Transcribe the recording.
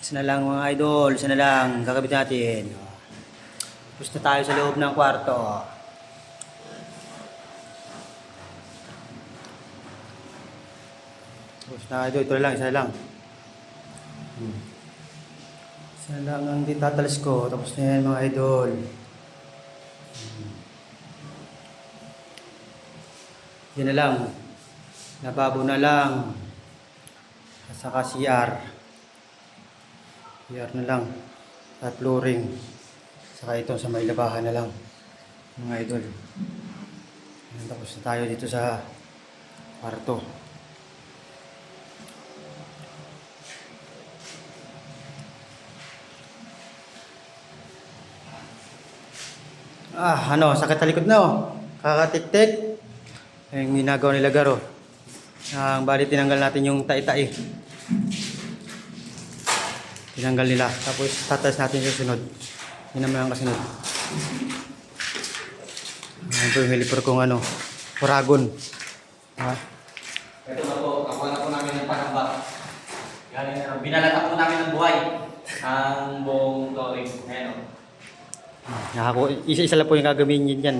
Isa na lang mga idol, isa na lang, kakabit natin. Tapos na tayo sa loob ng kwarto. Tapos na idol, ito na lang, isa na lang. Hmm. Isa na lang ang ditatalis ko, tapos na yan mga idol. Hmm. Yan na lang. Lababo na lang. At saka CR. CR na lang. At flooring. Saka ito sa may labahan na lang. Mga idol. Ayan, Tapos na tayo dito sa kwarto. Ah, ano, sakit sa likod na oh. Kakatik-tik. Yung ginagawa nila Garo. Ang bali tinanggal natin yung tai-tai. Tinanggal nila. Tapos tatas natin yung sunod. Yun naman ang kasunod. Ayan po yung helper kong ano. Paragon. Ha? Ito na po, ako na po namin ng panambak. Binalata po namin ng buhay. Ang buong flooring. Ayan o. Nakaku isa-isa lang po yung gagawin yun yan.